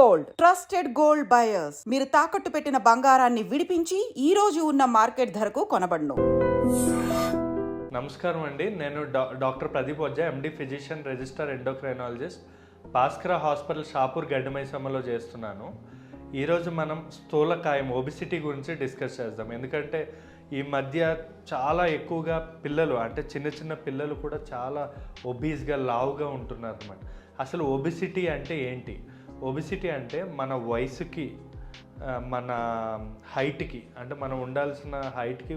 Gold. Trusted gold buyers. మీరు తాకట్టు పెట్టిన బంగారాన్ని విడిపించి ఈ రోజు ఉన్న మార్కెట్ ధరకు కొనబడును. నమస్కారం అండి. నేను doctor Pradeep Vajja MD physician register endocrinologist. Bhaskara hospital Shapur గడ్డమైసమ్మలో చేస్తున్నాను. ఈరోజు మనం స్థూలకాయం ఒబిసిటీ గురించి డిస్కస్ చేద్దాం. ఎందుకంటే ఈ మధ్య చాలా ఎక్కువగా పిల్లలు అంటే చిన్న చిన్న పిల్లలు కూడా చాలా ఒబీస్గా లావుగా ఉంటున్నారు అనమాట అసలు ఒబిసిటీ అంటే ఏంటి? ఒబిసిటీ అంటే మన వయసుకి మన హైట్కి అంటే మనం ఉండాల్సిన హైట్కి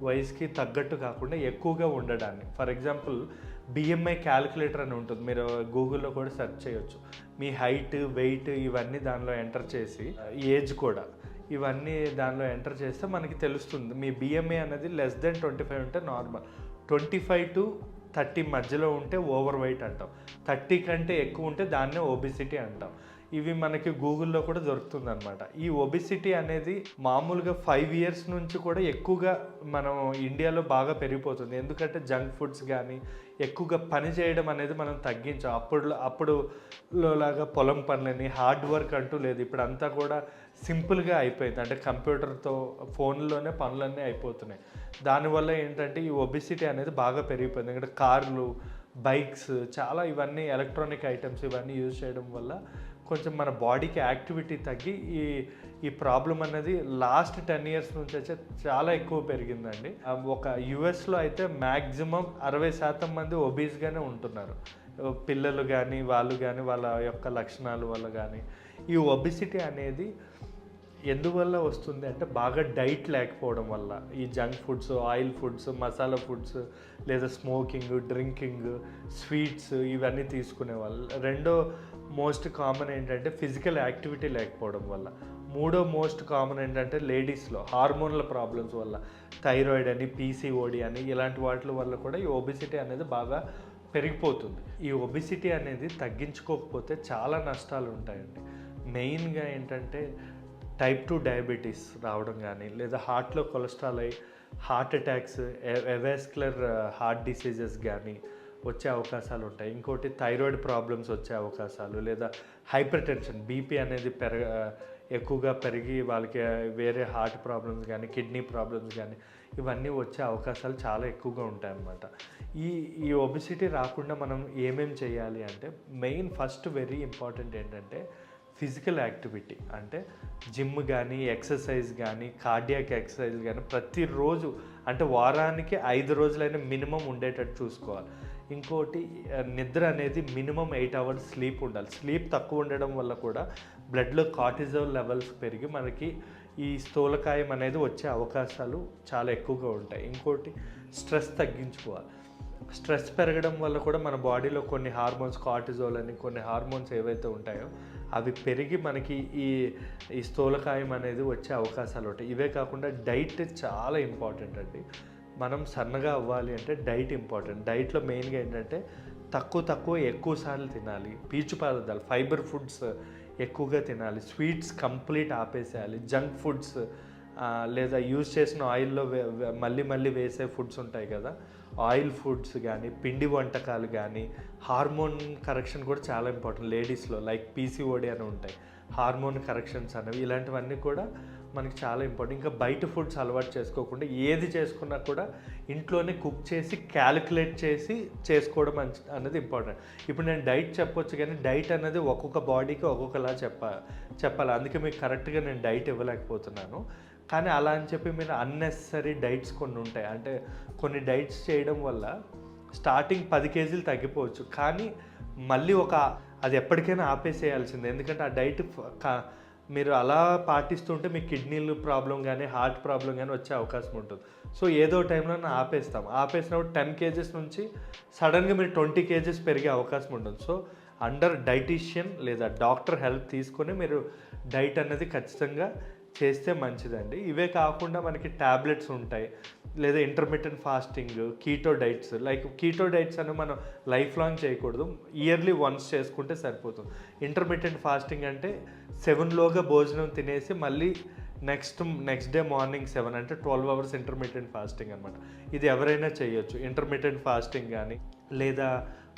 వయసుకి తగ్గట్టు కాకుండా ఎక్కువగా ఉండడాన్ని. ఫర్ ఎగ్జాంపుల్ బిఎంఐ క్యాలిక్యులేటర్ అని ఉంటుంది. మీరు గూగుల్లో కూడా సెర్చ్ చేయొచ్చు. మీ హైట్ వెయిట్ ఇవన్నీ దానిలో ఎంటర్ చేసి ఏజ్ కూడా ఇవన్నీ దానిలో ఎంటర్ చేస్తే మనకి తెలుస్తుంది. మీ బిఎంఐ అనేది లెస్ దెన్ ట్వంటీ ఫైవ్ ఉంటే normal twenty five to thirty మధ్యలో ఉంటే ఓవర్ వెయిట్ అంటాం. థర్టీ కంటే ఎక్కువ ఉంటే దాన్నే ఒబిసిటీ అంటాం. ఇవి మనకి గూగుల్లో కూడా దొరుకుతుంది అనమాట ఈ ఒబిసిటీ అనేది మామూలుగా ఫైవ్ ఇయర్స్ నుంచి కూడా ఎక్కువగా మనం ఇండియాలో బాగా పెరిగిపోతుంది. ఎందుకంటే జంక్ ఫుడ్స్ కానీ ఎక్కువగా పని చేయడం అనేది మనం తగ్గించాం. అప్పుడు అప్పుడు లాగా పొలం పనులని హార్డ్ వర్క్ అంటూ లేదు. ఇప్పుడు అంతా కూడా సింపుల్గా అయిపోయింది. అంటే కంప్యూటర్తో ఫోన్లోనే పనులన్నీ అయిపోతున్నాయి. దానివల్ల ఏంటంటే ఈ ఒబిసిటీ అనేది బాగా పెరిగిపోయింది. ఎందుకంటే కార్లు బైక్స్ చాలా ఇవన్నీ ఎలక్ట్రానిక్ ఐటమ్స్ ఇవన్నీ యూజ్ చేయడం వల్ల కొంచెం మన బాడీకి యాక్టివిటీ తగ్గి ఈ ఈ ప్రాబ్లం అనేది లాస్ట్ టెన్ ఇయర్స్ నుంచి అయితే చాలా ఎక్కువ పెరిగిందండి. Um, ఒక యుఎస్లో అయితే మ్యాక్సిమం అరవై శాతం మంది ఒబీస్గానే ఉంటున్నారు. Uh, పిల్లలు కానీ వాళ్ళు కానీ వాళ్ళ యొక్క లక్షణాలు వల్ల కానీ ఈ ఒబిసిటీ అనేది ఎందువల్ల వస్తుంది అంటే బాగా డైట్ లేకపోవడం వల్ల. ఈ junk foods oil foods masala foods లేదా స్మోకింగ్ డ్రింకింగ్ స్వీట్స్ ఇవన్నీ తీసుకునే వల్ల రెండో మోస్ట్ కామన్ ఏంటంటే ఫిజికల్ యాక్టివిటీ లేకపోవడం వల్ల. మూడో మోస్ట్ కామన్ ఏంటంటే లేడీస్లో హార్మోన్ల ప్రాబ్లమ్స్ వల్ల థైరాయిడ్ అని పీసీఓడి అని ఇలాంటి వాటి వల్ల కూడా ఈ ఒబిసిటీ అనేది బాగా పెరిగిపోతుంది. ఈ ఒబిసిటీ అనేది తగ్గించుకోకపోతే చాలా నష్టాలు ఉంటాయండి. మెయిన్గా ఏంటంటే టైప్ టూ డయాబెటీస్ రావడం కానీ లేదా హార్ట్లో కొలెస్ట్రాల్ అయ్యి heart attacks avascular heart diseases కానీ వచ్చే అవకాశాలు ఉంటాయి. ఇంకోటి థైరాయిడ్ ప్రాబ్లమ్స్ వచ్చే అవకాశాలు లేదా హైపర్ టెన్షన్ బీపీ అనేది పెరగ ఎక్కువగా పెరిగి వాళ్ళకి వేరే హార్ట్ ప్రాబ్లమ్స్ కానీ కిడ్నీ ప్రాబ్లమ్స్ కానీ ఇవన్నీ వచ్చే అవకాశాలు చాలా ఎక్కువగా ఉంటాయన్నమాట. ఈ ఈ ఒబిసిటీ రాకుండా మనం ఏమేం చేయాలి అంటే మెయిన్ ఫస్ట్ వెరీ ఇంపార్టెంట్ ఏంటంటే ఫిజికల్ యాక్టివిటీ. అంటే జిమ్ కానీ ఎక్సర్సైజ్ కానీ కార్డియాక్ ఎక్సర్సైజ్ కానీ ప్రతిరోజు అంటే వారానికి ఐదు రోజులైనా మినిమం ఉండేటట్టు చూసుకోవాలి. ఇంకోటి నిద్ర అనేది మినిమం ఎయిట్ అవర్స్ స్లీప్ ఉండాలి. స్లీప్ తక్కువ ఉండడం వల్ల కూడా బ్లడ్లో కార్టిజోల్ లెవెల్స్ పెరిగి మనకి ఈ స్థూలకాయం అనేది వచ్చే అవకాశాలు చాలా ఎక్కువగా ఉంటాయి. ఇంకోటి స్ట్రెస్ తగ్గించుకోవాలి. స్ట్రెస్ పెరగడం వల్ల కూడా మన బాడీలో కొన్ని హార్మోన్స్ కార్టిజోల్ అని కొన్ని హార్మోన్స్ ఏవైతే ఉంటాయో అవి పెరిగి మనకి ఈ ఈ స్థూలకాయం అనేది వచ్చే అవకాశాలు ఉంటాయి. ఇవే కాకుండా డైట్ చాలా ఇంపార్టెంట్ అండి. మనం సన్నగా అవ్వాలి అంటే డైట్ ఇంపార్టెంట్. డైట్లో మెయిన్గా ఏంటంటే తక్కువ తక్కువ ఎక్కువ సార్లు తినాలి. పీచు పదార్థాలు ఫైబర్ ఫుడ్స్ ఎక్కువగా తినాలి. స్వీట్స్ కంప్లీట్ ఆపేసేయాలి. జంక్ ఫుడ్స్ లేదా యూజ్ చేసిన ఆయిల్లో మళ్ళీ మళ్ళీ వేసే ఫుడ్స్ ఉంటాయి కదా. ఆయిల్ ఫుడ్స్ కానీ పిండి వంటకాలు కానీ హార్మోన్ కరెక్షన్ కూడా చాలా ఇంపార్టెంట్ లేడీస్లో. లైక్ పీసీఓడి అని ఉంటాయి. హార్మోన్ కరెక్షన్స్ అనేవి ఇలాంటివన్నీ కూడా మనకి చాలా ఇంపార్టెంట్. ఇంకా బయట ఫుడ్స్ అలవాటు చేసుకోకుండా ఏది చేసుకున్నా కూడా ఇంట్లోనే కుక్ చేసి క్యాలిక్యులేట్ చేసి చేసుకోవడం మంచి అనేది ఇంపార్టెంట్. ఇప్పుడు నేను డైట్ చెప్పొచ్చు కానీ డైట్ అనేది ఒక్కొక్క బాడీకి ఒక్కొక్కలా చెప్ప చెప్పాలి. అందుకే మీకు కరెక్ట్గా నేను డైట్ ఇవ్వలేకపోతున్నాను. కానీ అలా అని చెప్పి మీరు అన్నెసరీ డైట్స్ కొన్ని ఉంటాయి. అంటే కొన్ని డైట్స్ చేయడం వల్ల స్టార్టింగ్ పది కేజీలు తగ్గిపోవచ్చు. కానీ మళ్ళీ ఒక అది ఎప్పటికైనా ఆపేసేయాల్సిందే. ఎందుకంటే ఆ డైట్ ఫ- మీరు అలా పాటిస్తుంటే మీ కిడ్నీలు ప్రాబ్లం కానీ హార్ట్ ప్రాబ్లం కానీ వచ్చే అవకాశం ఉంటుంది. సో ఏదో టైంలో ఆపేస్తాం. ఆపేసినప్పుడు టెన్ కేజెస్ నుంచి సడన్గా మీరు ట్వంటీ కేజెస్ పెరిగే అవకాశం ఉంటుంది. సో అండర్ డైటీషియన్ లేదా డాక్టర్ హెల్ప్ తీసుకొని మీరు డైట్ అనేది ఖచ్చితంగా చేస్తే మంచిదండి. ఇవే కాకుండా మనకి ట్యాబ్లెట్స్ ఉంటాయి. లేదా intermediate fasting keto diets like keto diets అని మనం లైఫ్ లాంగ్ చేయకూడదు. ఇయర్లీ వన్స్ చేసుకుంటే సరిపోతుంది. ఇంటర్మీడియట్ ఫాస్టింగ్ అంటే సెవెన్లోగా భోజనం తినేసి మళ్ళీ next next day morning seven అంటే ట్వెల్వ్ అవర్స్ ఇంటర్మీడియట్ ఫాస్టింగ్ అనమాట ఇది ఎవరైనా చేయొచ్చు. ఇంటర్మీడియట్ ఫాస్టింగ్ కానీ లేదా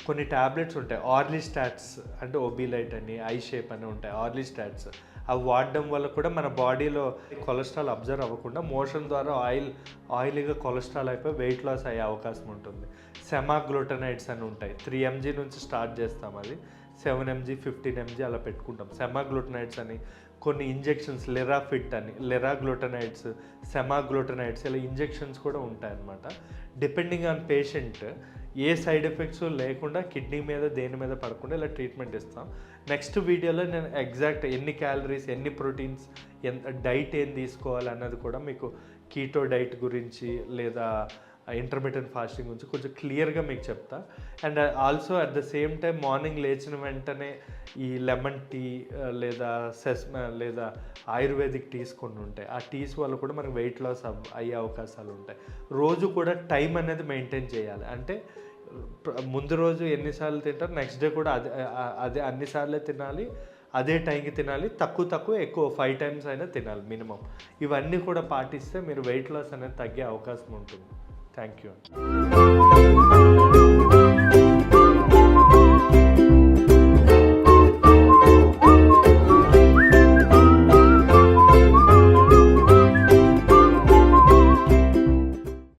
కొన్ని ట్యాబ్లెట్స్ ఉంటాయి. ఆర్లీ స్టాట్స్ అంటే ఒబిలైట్ అని ఐ షేప్ అని ఉంటాయి. ఆర్లీ స్టాట్స్ అవి వాడడం వల్ల కూడా మన బాడీలో కొలెస్ట్రాల్ అబ్జర్వ్ అవ్వకుండా మోషన్ ద్వారా ఆయిల్ ఆయిలీగా కొలెస్ట్రాల్ అయిపోయి వెయిట్ లాస్ అయ్యే అవకాశం ఉంటుంది. సెమాగ్లూటనైడ్స్ అని ఉంటాయి. త్రీ ఎంజీ నుంచి స్టార్ట్ చేస్తాం అది. సెవెన్ ఎంజీ ఫిఫ్టీన్ ఎంజీ అలా పెట్టుకుంటాం. సెమాగ్లూటనైడ్స్ అని కొన్ని ఇంజెక్షన్స్ లెరాఫిట్ అని లెరాగ్లూటనైడ్స్ సెమాగ్లూటనైడ్స్ ఇలా ఇంజెక్షన్స్ కూడా ఉంటాయన్నమాట. డిపెండింగ్ ఆన్ పేషెంట్ ఏ సైడ్ ఎఫెక్ట్స్ లేకుండా కిడ్నీ మీద దేని మీద పడకుండా ఇలా ట్రీట్మెంట్ ఇస్తాం. నెక్స్ట్ వీడియోలో నేను ఎగ్జాక్ట్ ఎన్ని క్యాలరీస్ ఎన్ని ప్రోటీన్స్ ఎంత డైట్ ఏం తీసుకోవాలి అన్నది కూడా మీకు కీటో డైట్ గురించి లేదా ఇంటర్మీడియట్ ఫాస్టింగ్ గురించి కొంచెం క్లియర్గా మీకు చెప్తా. And also at the same time morning లేచిన వెంటనే ఈ లెమన్ టీ uh, లేదా సెస్ uh, లేదా ఆయుర్వేదిక్ టీస్ కొన్ని ఉంటాయి. ఆ టీస్ వల్ల కూడా మనకి వెయిట్ లాస్ అయ్యే అవకాశాలు ఉంటాయి. రోజు కూడా టైం అనేది మెయింటైన్ చేయాలి. అంటే ముందు రోజు ఎన్నిసార్లు తింటారు నెక్స్ట్ డే కూడా అదే అదే అన్నిసార్లే తినాలి అదే టైంకి తినాలి తక్కువ తక్కువ ఎక్కువ ఫైవ్ టైమ్స్ అయినా తినాలి మినిమం ఇవన్నీ కూడా పాటిస్తే మీరు వెయిట్ లాస్ అనేది తగ్గే అవకాశం ఉంటుంది. Thank you.